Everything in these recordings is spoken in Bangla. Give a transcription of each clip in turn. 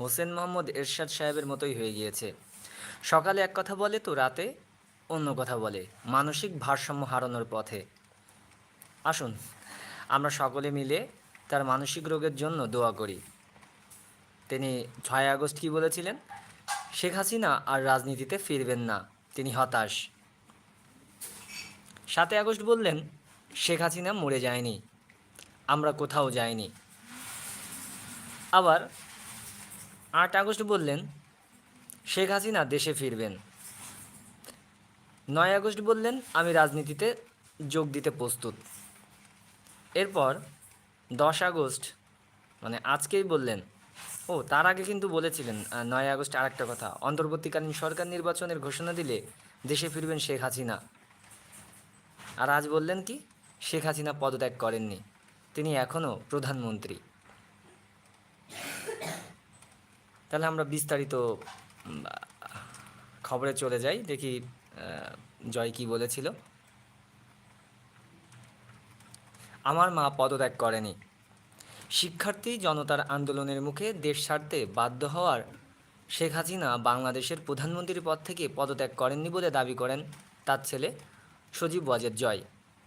হোসেন মোহাম্মদ এরশাদ সাহেবের মতোই হয়ে গিয়েছে। সকালে এক কথা বলে তো রাতে অন্য কথা বলে। মানসিক ভারসাম্য হারানোর পথে। আসুন, আমরা সকলে মিলে তার মানসিক রোগের জন্য দোয়া করি। তিনি ছয় আগস্ট কী বলেছিলেন? শেখ হাসিনা আর রাজনীতিতে ফিরবেন না, তিনি হতাশ। সাতই আগস্ট বললেন, শেখ হাসিনা মরে যায়নি, আমরা কোথাও যাইনি। আবার আট আগস্ট বললেন, শেখ হাসিনা দেশে ফিরবেন। নয় আগস্ট বললেন, আমি রাজনীতিতে যোগ দিতে প্রস্তুত। এরপর দশ আগস্ট মানে আজকেই বললেন, ও, তার আগে কিন্তু বলেছিলেন নয় আগস্ট আরেকটা কথা, অন্তর্বর্তীকালীন সরকার নির্বাচনের ঘোষণা দিলে দেশে ফিরবেন শেখ হাসিনা। আর আজ বললেন কি, শেখ হাসিনা পদত্যাগ করেননি, তিনি এখনও প্রধানমন্ত্রী। তাহলে আমরা বিস্তারিত খবরে চলে যাই, দেখি জয় কি বলেছিল। আমার মা পদত্যাগ করেনি। শিক্ষার্থী জনতার আন্দোলনের মুখে দেশ ছাড়তে বাধ্য হওয়ার শেখ হাসিনা বাংলাদেশের প্রধানমন্ত্রীর পদ থেকে পদত্যাগ করেননি বলে দাবি করেন তার ছেলে সজীব ওয়াজেদ জয়।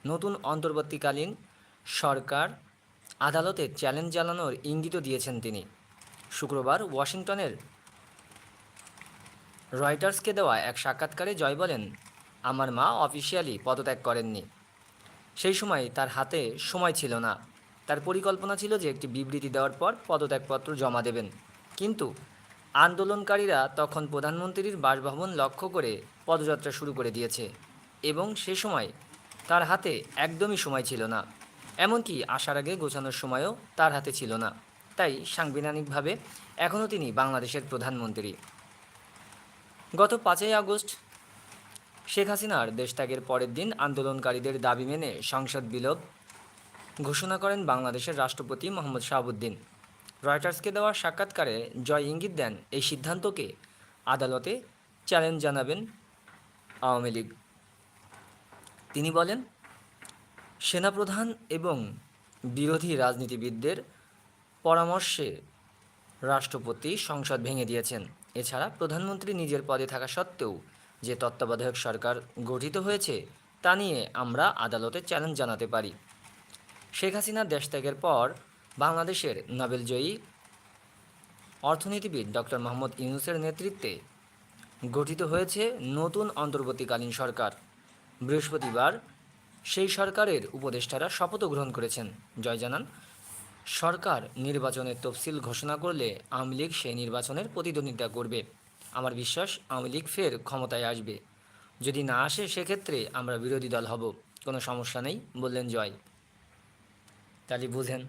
নতুন অন্তর্বর্তীকালীন সরকার আদালতে চ্যালেঞ্জ জানানোর ইঙ্গিতও দিয়েছেন তিনি। শুক্রবার ওয়াশিংটনের রয়টার্সকে দেওয়া এক সাক্ষাৎকারে জয় বলেন, আমার মা অফিসিয়ালি পদত্যাগ করেননি। সেই সময় তার হাতে সময় ছিল না। তার পরিকল্পনা ছিল যে একটি বিবৃতি দেওয়ার পর পদত্যাগপত্র জমা দেবেন। কিন্তু আন্দোলনকারীরা তখন প্রধানমন্ত্রীর বাসভবন লক্ষ্য করে পদযাত্রা শুরু করে দিয়েছে এবং সে সময় তার হাতে একদমই সময় ছিল না। এমনকি আসার আগে গোছানোর সময়ও তার হাতে ছিল না। তাই সাংবিধানিকভাবে এখনও তিনি বাংলাদেশের প্রধানমন্ত্রী। গত পাঁচই আগস্ট শেখ হাসিনার দেশত্যাগের পরের দিন আন্দোলনকারীদের দাবি মেনে সংসদ বিলোপ ঘোষণা করেন বাংলাদেশের রাষ্ট্রপতি মোহাম্মদ শাহাবুদ্দিন। রয়টার্সকে দেওয়া সাক্ষাৎকারে জয় ইঙ্গিত দেন এই সিদ্ধান্তকে আদালতে চ্যালেঞ্জ জানাবেন আওয়ামী লীগ। তিনি বলেন, সেনাপ্রধান এবং বিরোধী রাজনীতিবিদদের পরামর্শে রাষ্ট্রপতি সংসদ ভেঙে দিয়েছেন। এছাড়া প্রধানমন্ত্রী নিজের পদে থাকা সত্ত্বেও যে তত্ত্বাবধায়ক সরকার গঠিত হয়েছে, তা নিয়ে আমরা আদালতে চ্যালেঞ্জ জানাতে পারি। শেখ হাসিনার দেশত্যাগের পর বাংলাদেশের নোবেলজয়ী অর্থনীতিবিদ ডক্টর মোহাম্মদ ইউনুসের নেতৃত্বে গঠিত হয়েছে নতুন অন্তর্বর্তীকালীন সরকার। বৃহস্পতিবার সেই সরকারের উপদেষ্টারা শপথ গ্রহণ করেছেন। জয় জানান সরকার নির্বাচনের তফসিল ঘোষণা করলে আওয়ামী লীগ সেই নির্বাচনের প্রতিদ্বন্দ্বিতা করবে। আমার বিশ্বাস, আওয়ামী লীগ ফের ক্ষমতায় আসবে। যদি না আসে, সেক্ষেত্রে আমরা বিরোধী দল হব। কোনো সমস্যা নেই, বললেন জয়। তাহলে বুঝেন।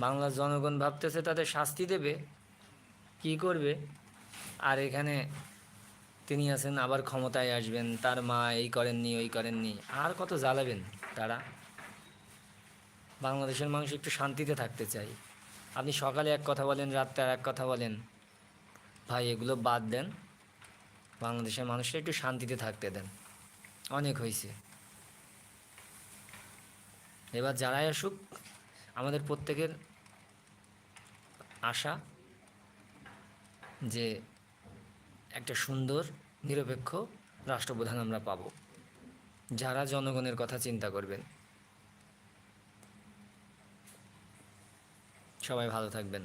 বাংলার জনগণ ভাবতেছে তাদের শাস্তি দেবে। কি করবে? আর এখানে তিনি আছেন, আবার ক্ষমতায় আসবেন। তার মা এই করেননি, ওই করেননি। আর কত জ্বালাবেন তারা? বাংলাদেশের মানুষ একটু শান্তিতে থাকতে চাই। আপনি সকালে এক কথা বলেন, রাত্রে আর এক কথা বলেন। ভাই, এগুলো বাদ দেন। বাংলাদেশের মানুষরা একটু শান্তিতে থাকতে দেন। অনেক হয়েছে। এবার যারাই আসুক, আমাদের প্রত্যেকের আশা যে একটা সুন্দর, নিরপেক্ষ রাষ্ট্রপ্রধান আমরা পাব। যারা জনগণের কথা চিন্তা করবেন। সবাই ভালো থাকবেন।